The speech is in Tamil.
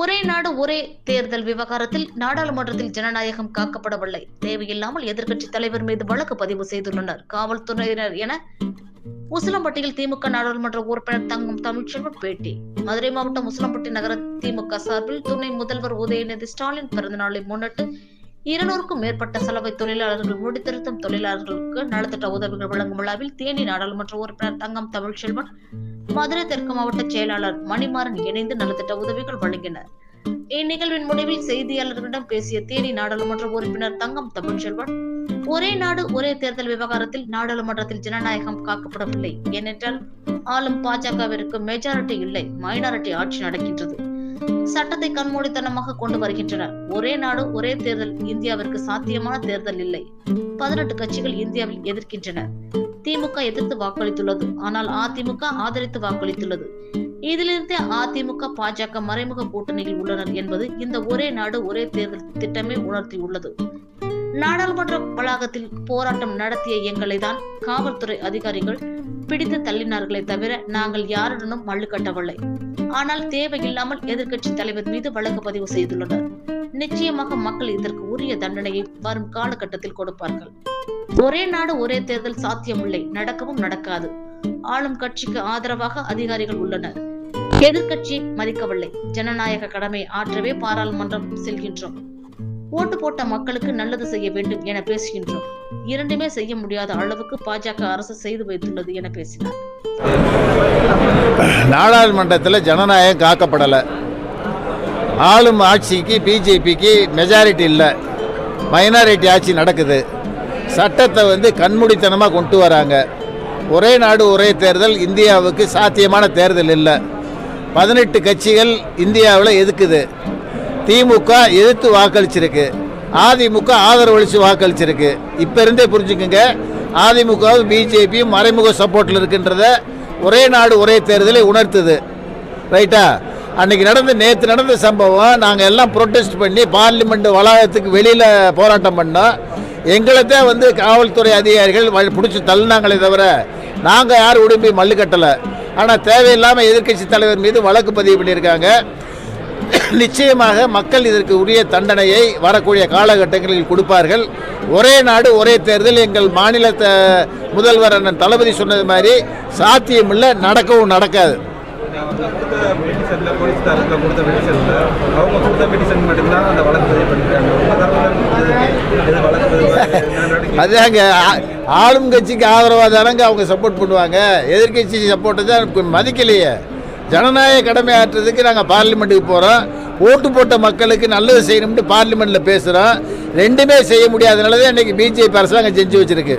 ஒரே நாடு ஒரே தேர்தல் விவகாரத்தில் நாடாளுமன்றத்தில் ஜனநாயகம் காக்கப்படவில்லை. தேவையில்லாமல் எதிர்கட்சி தலைவர் மீது வழக்கு பதிவு செய்துள்ளனர். காவல்துறையினர் என உசிலம்பட்டியில் திமுக நாடாளுமன்ற உறுப்பினர் தங்கும் தமிழ்ச்செல்வன் பேட்டி. மதுரை மாவட்டம் உசிலம்பட்டி நகர திமுக சார்பில் துணை முதல்வர் உதயநிதி ஸ்டாலின் பிறந்தநாளை முன்னிட்டு இருநூறுக்கும் மேற்பட்ட சலவை தொழிலாளர்கள் முடித்திருத்தும் தொழிலாளர்களுக்கு நலத்திட்ட உதவிகள் வழங்கும் விழாவில் தேனி நாடாளுமன்ற உறுப்பினர் தங்கம் தமிழ்ச்செல்வன் மதுரை தெற்கு மாவட்ட செயலாளர் மணிமாறன் இணைந்து நலத்திட்ட உதவிகள் வழங்கினர். இந்நிகழ்வின் முடிவில் செய்தியாளர்களிடம் பேசிய தேனி நாடாளுமன்ற உறுப்பினர் தங்கம் தமிழ்ச்செல்வன் ஒரே நாடு ஒரே தேர்தல் விவகாரத்தில் நாடாளுமன்றத்தில் ஜனநாயகம் காக்கப்படவில்லை. ஏனென்றால் ஆளும் பாஜகவிற்கு மெஜாரிட்டி இல்லை மைனாரிட்டி ஆட்சி நடக்கின்றது. சட்டத்தை கண்மூடித்தனமாக கொண்டு வருகின்றனர். ஒரே நாடு ஒரே தேர்தல் இந்தியாவிற்கு சாத்தியமான தேர்தல் இல்லை. பதினெட்டு கட்சிகள் இந்தியாவில் எதிர்க்கின்றன. திமுக எதிர்த்து வாக்களித்துள்ளது. ஆனால் அதிமுக ஆதரித்து வாக்களித்துள்ளது. இதிலிருந்தே அதிமுக பாஜக மறைமுக கூட்டணியில் உள்ளனர் என்பது இந்த ஒரே நாடு ஒரே தேர்தல் திட்டமே உணர்த்தியுள்ளது. நாடாளுமன்ற வளாகத்தில் போராட்டம் நடத்திய எங்களை தான் காவல்துறை அதிகாரிகள் பிடித்து தள்ளினார்களே தவிர நாங்கள் யாருடனும் மல்லு கட்டவில்லை. ஆனால் தேவையில்லாமல் எதிர்கட்சி தலைவர் மீது வழக்கு பதிவு செய்துள்ளனர். நிச்சயமாக மக்கள் இதற்கு உரிய தண்டனையை வரும் காலகட்டத்தில் கொடுப்பார்கள். ஒரே நாடு ஒரே தேர்தல் சாத்தியமில்லை. நடக்கவும் நடக்காது. ஆளும் கட்சிக்கு ஆதரவாக அதிகாரிகள் உள்ளனர். எதிர்கட்சியை மதிக்கவில்லை. ஜனநாயக கடமை ஆற்றவே பாராளுமன்றம் செல்கின்றோம். ஓட்டு போட்ட மக்களுக்கு நல்லது செய்ய வேண்டும் என பேசுகின்றோம். இரண்டுமே செய்ய முடியாத அளவுக்கு பாஜக அரசு செய்து வைத்துள்ளது என பேசினார். நாடாளுமன்றத்தில் ஜனநாயகம் காக்கப்படலை. ஆளும் ஆட்சிக்கு பிஜேபிக்கு மெஜாரிட்டி இல்லை. மைனாரிட்டி ஆட்சி நடக்குது. சட்டத்தை வந்து கண்மூடித்தனமாக கொண்டு வராங்க. ஒரே நாடு ஒரே தேர்தல் இந்தியாவுக்கு சாத்தியமான தேர்தல் இல்லை. பதினெட்டு கட்சிகள் இந்தியாவில் எதுக்குது? திமுக எதிர்த்து வாக்களிச்சிருக்கு. அதிமுக ஆதரவளித்து வாக்களிச்சிருக்கு. இப்போ இருந்தே புரிஞ்சுக்கோங்க. அதிமுகவும் பிஜேபியும் மறைமுக சப்போர்ட்டில் இருக்கின்றத ஒரே நாடு ஒரே தேர்தலை உணர்த்துது. ரைட்டா? அன்னைக்கு நடந்த நேற்று நடந்த சம்பவம் நாங்கள் எல்லாம் ப்ரொட்டஸ்ட் பண்ணி பார்லிமெண்ட் வளாகத்துக்கு வெளியில் போராட்டம் பண்ணோம். எங்களை தான் வந்து காவல்துறை அதிகாரிகள் பிடிச்சி தள்ளினாங்களே தவிர நாங்கள் யாரும் உடம்பி மல்லு கட்டலை ஆனால் தேவையில்லாமல் எதிர்க்கட்சி தலைவர் மீது வழக்கு பதிவு பண்ணியிருக்காங்க. நிச்சயமாக மக்கள் இதற்கு உரிய தண்டனையை வரக்கூடிய காலகட்டங்களில் கொடுப்பார்கள். ஒரே நாடு ஒரே தேர்தல். எங்கள் மாநில முதல்வர் அண்ணன் தளபதி சொன்னது மாதிரி சாத்தியமில்லை நடக்கவும் நடக்காது. அதுதாங்க அதாங்க ஆ- ஆளும் கட்சிக்கு ஆதரவாக தானங்க அவங்க சப்போர்ட் பண்ணுவாங்க. எதிர்க்கட்சி சப்போர்ட்டை தான் மதிக்கலையே. ஜனநாயக கடமை ஆற்றுறதுக்கு நாங்கள் பார்லிமெண்ட்டுக்கு போகிறோம் ஓட்டு போட்ட மக்களுக்கு நல்லது செய்யணும்னு பார்லிமெண்ட்டில் பேசுகிறோம் ரெண்டுமே செய்ய முடியாதனால தான் இன்றைக்கி பிஜேபி அரசாங்கம் செஞ்சு வச்சுருக்கு.